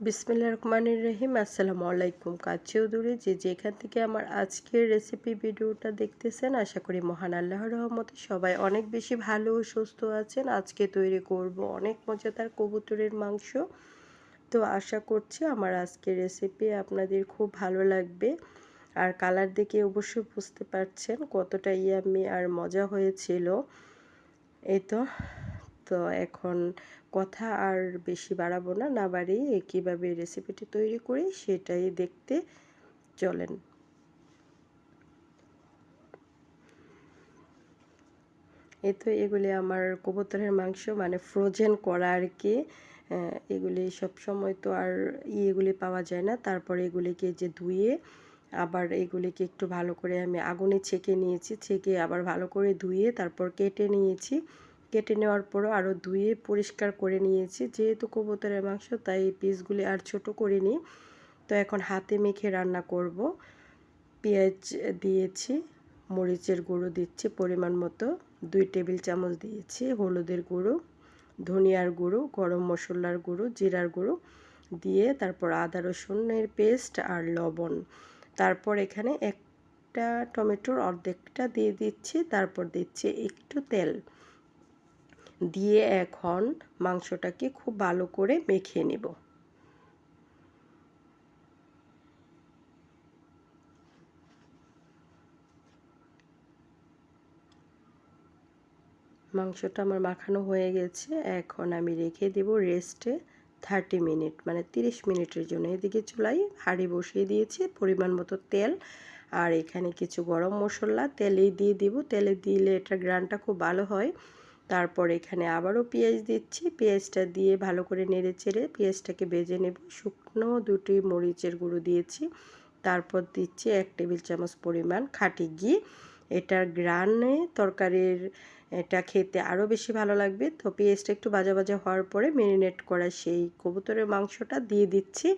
বিসমিল্লা রহমানির রহিম। আসসালামু আলাইকুম কাছেও দূরে যে যেখান থেকে আমার আজকের রেসিপি ভিডিওটা দেখতেছেন, আশা করি মহান আল্লাহর রহমতে সবাই অনেক বেশি ভালো ও সুস্থ আছেন। আজকে তৈরি করব অনেক মজাদার কবুতরের মাংস। তো আশা করছি আমার আজকের রেসিপি আপনাদের খুব ভালো লাগবে। আর কালার দেখে অবশ্যই বুঝতে পারছেন কতটা ইয়াম্মি আর মজা হয়েছিল। এই তো তো এখন কথা আর বেশি বাড়াবো না না বাড়িয়ে কীভাবে রেসিপিটি তৈরি করি, সেটাই দেখতে চলেন। এ তো এগুলি আমার কবুতরের মাংস মানে ফ্রোজেন করা আর কি। এগুলি সব সময় তো আর ইয়েগুলি পাওয়া যায় না, তারপর এগুলিকে যে ধুয়ে আবার এগুলিকে একটু ভালো করে আমি আগুনে ছেঁকে নিয়েছি, ছেঁকে আবার ভালো করে ধুয়ে তারপর কেটে নিয়েছি। কেটে নেওয়ার পরও আরও ধুয়ে পরিষ্কার করে নিয়েছি। যেহেতু কবুতরের মাংস, তাই এই পিসগুলি আর ছোট করিনি। তো এখন হাতে মেখে রান্না করব। পেঁয়াজ দিয়েছি, মরিচের গুঁড়ো দিচ্ছি পরিমাণ মতো, দুই টেবিল চামচ দিয়েছি হলুদের গুঁড়ো, ধনিয়ার গুঁড়ো, গরম মশলার গুঁড়ো, জিরার গুঁড়ো দিয়ে তারপর আদা, রসুনের পেস্ট আর লবণ। তারপর এখানে একটা টমেটোর অর্ধেকটা দিয়ে দিচ্ছি, তারপর দিচ্ছি একটু তেল। দিয়ে এখন মাংসটাকে খুব ভালো করে মেখে নেব। মাংসটা আমার মাখানো হয়ে গেছে। এখন আমি রেখে দেব রেস্টে থার্টি মিনিট মানে তিরিশ মিনিটের জন্য। এদিকে চুলাই হাঁড়ি বসিয়ে দিয়েছি, পরিমাণ মতো তেল আর এখানে কিছু গরম মশলা। তেলেই দিয়ে দিব। তেলে দিলে এটা গ্রানটা খুব ভালো হয়। তারপর এখানে আবারও পেঁয়াজ দিচ্ছি। পেঁয়াজটা দিয়ে ভালো করে নেড়ে চেড়ে পেঁয়াজটাকে বেজে নেব। শুকনো দুটি মরিচের গুঁড়ো দিয়েছি। তারপর দিচ্ছি এক টেবিল চামচ পরিমাণ খাটি ঘি। এটার গ্রানে তরকারির এটা খেতে আরও বেশি ভালো লাগবে। তো পেঁয়াজটা একটু বাজা বাজা হওয়ার পরে ম্যারিনেট করা সেই কবুতরের মাংসটা দিয়ে দিচ্ছি।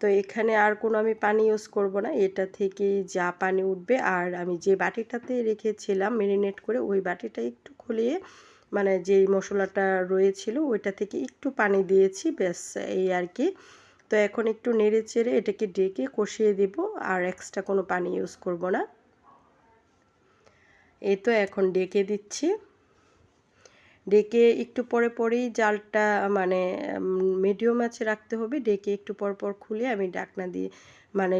তো এখানে আর কোনো আমি পানি ইউজ করব না। এটা থেকে যা পানি উঠবে। আর আমি যে বাটিটাতে রেখেছিলাম মেরিনেট করে, ওই বাটিটা একটু খুলিয়ে মানে যেই মশলাটা রয়েছিল, ওইটা থেকে একটু পানি দিয়েছি, ব্যাস এই আর কি। তো এখন একটু নেড়ে চেড়ে এটাকে ডেকে কষিয়ে দিব, আর এক্সট্রা কোনো পানি ইউজ করব না। এই তো এখন ডেকে দিচ্ছি। ডেকে একটু পরে পরেই জালটা মানে মিডিয়াম আছে রাখতে হবে। ডেকে একটু পর পর খুলে আমি ডাকনা দিয়ে মানে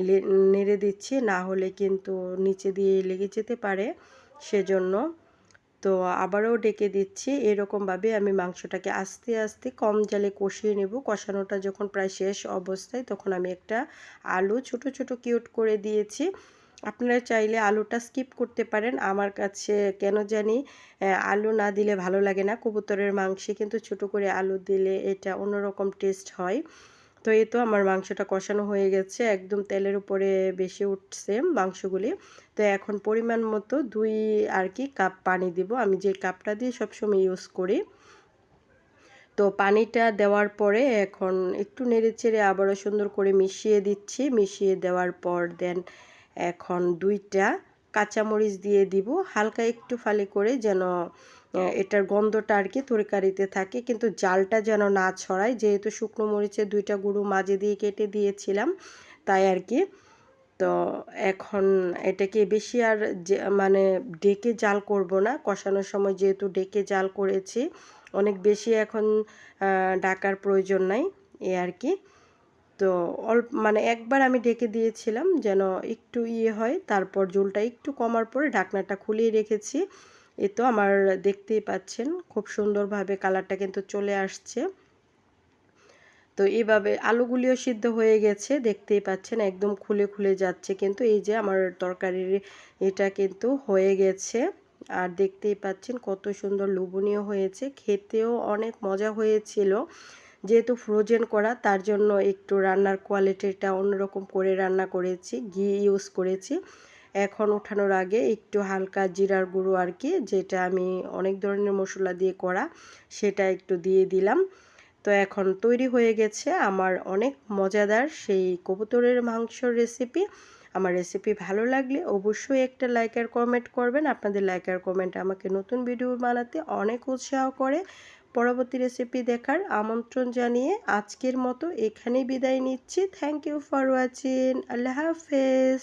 নেড়ে দিচ্ছি। না হলে কিন্তু নিচে দিয়ে লেগে যেতে পারে সেজন্য। তো আবারও ডেকে দিচ্ছি। এরকমভাবে আমি মাংসটাকে আস্তে আস্তে কম জালে কষিয়ে নেব। কষানোটা যখন প্রায় শেষ অবস্থায়, তখন আমি একটা আলু ছোট ছোট কিউট করে দিয়েছি। আপনারা চাইলে আলুটা স্কিপ করতে পারেন। আমার কাছে কেন জানি আলু না দিলে ভালো লাগে না। কবুতরের মাংসে কিন্তু ছোট করে আলু দিলে এটা অন্যরকম টেস্ট হয়। তো এই তো আমার মাংসটা কষানো হয়ে গেছে। একদম তেলের উপরে বেশি উঠছে মাংসগুলি। তো এখন পরিমাণ মতো দুই আর কি কাপ পানি দিব। আমি যে কাপটা দিয়ে সবসময় ইউজ করি। তো পানিটা দেওয়ার পরে এখন একটু নেড়ে চেড়ে আবারও সুন্দর করে মিশিয়ে দিচ্ছি। মিশিয়ে দেওয়ার পর দেন এখন দুইটা কাঁচামরিচ দিয়ে দিব। হালকা একটু ফালি করে যেন এটার গন্ধটা আর কি তরকারিতে থাকে। কিন্তু জালটা যেন না ছড়ায়, যেহেতু শুকনো মরিচের দুইটা গুঁড়ো মাঝে দিয়ে কেটে দিয়েছিলাম তাই আর কি। তো এখন এটাকে বেশি আর মানে ডেকে জাল করব না। কষানোর সময় যেহেতু ডেকে জাল করেছি, অনেক বেশি এখন ডাকার প্রয়োজন নাই, এ আর কি। তো অল্প মানে একবার আমি ডেকে দিয়েছিলাম যেন একটু ইয়ে হয়, তারপর জলটা একটু কমার পরে ঢাকনাটা খুলিয়ে রেখেছি। এ তো আমার দেখতেই পাচ্ছেন, খুব সুন্দরভাবে কালারটা কিন্তু চলে আসছে। তো এইভাবে আলুগুলিও সিদ্ধ হয়ে গেছে, দেখতেই পাচ্ছেন একদম খুলে খুলে যাচ্ছে কিন্তু এই যে আমার তরকারির এটা কিন্তু হয়ে গেছে। আর দেখতেই পাচ্ছেন কত সুন্দর লোভনীয় হয়েছে, খেতেও অনেক মজা হয়েছিল। যেহেতু ফ্রোজেন করা, তার জন্য একটু রান্নার কোয়ালিটিটা অন্যরকম করে রান্না করেছি, ঘি ইউজ করেছি। এখন ওঠানোর আগে একটু হালকা জিরার গুঁড়ো আর কি, যেটা আমি অনেক ধরনের মশলা দিয়ে করা, সেটা একটু দিয়ে দিলাম। তো এখন তৈরি হয়ে গেছে আমার অনেক মজাদার সেই কবুতরের মাংসর রেসিপি আমার রেসিপি ভালো লাগলে অবশ্যই একটা লাইক আর কমেন্ট করবেন। আপনাদের লাইক আর কমেন্ট আমাকে নতুন ভিডিও বানাতে অনেক উৎসাহ করে। পরবর্তী রেসিপি দেখার আমন্ত্রণ জানিয়ে আজকের মতো এখানেই বিদায় নিচ্ছি। থ্যাংক ইউ ফর ওয়াচিং আল্লাহ হাফেজ।